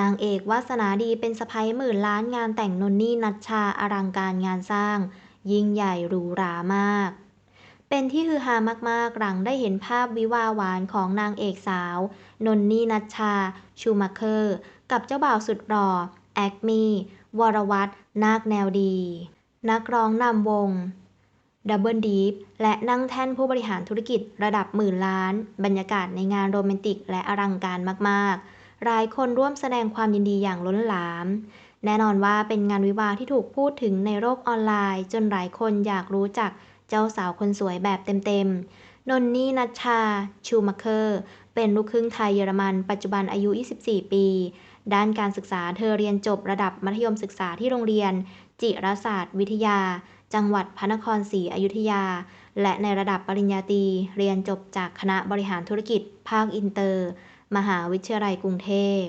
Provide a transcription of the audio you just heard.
นางเอกวาสนาดีเป็นสะใภ้หมื่นล้านงานแต่งนนนี่นัชชาอลังการงานสร้าง ยิ่งใหญ่หรูหรามาก เป็นที่ฮือฮามากๆ หลังได้เห็นภาพวิวาหวานของนางเอกสาว นนนี่นัชชา ชูมาเคอร์ กับเจ้าบ่าวสุดหล่อแอกมีวรวัตนาคแนวดี นักร้องนำวงดับเบิลดีฟและนั่งแท่นผู้บริหารธุรกิจระดับหมื่นล้าน บรรยากาศในงานโรแมนติกและอลังการมากๆ หลายคนร่วมแสดงความยินดีอย่างล้นหลาม แน่นอนว่าเป็นงานวิวาที่ถูกพูดถึงในโลกออนไลน์ จนหลายคนอยากรู้จักเจ้าสาวคนสวยแบบเต็มๆ นนนี่นัชชา ชูมาเคอร์ เป็นลูกครึ่งไทยเยอรมัน ปัจจุบันอายุ 24 ปี ด้านการศึกษาเธอเรียนจบระดับมัธยมศึกษาที่โรงเรียน จิรศาสตร์วิทยา จังหวัดพระนครศรีอยุธยา และในระดับปริญญาตรีเรียนจบจากคณะบริหารธุรกิจ ภาคอินเตอร์ มหาวิทยาลัยกรุงเทพ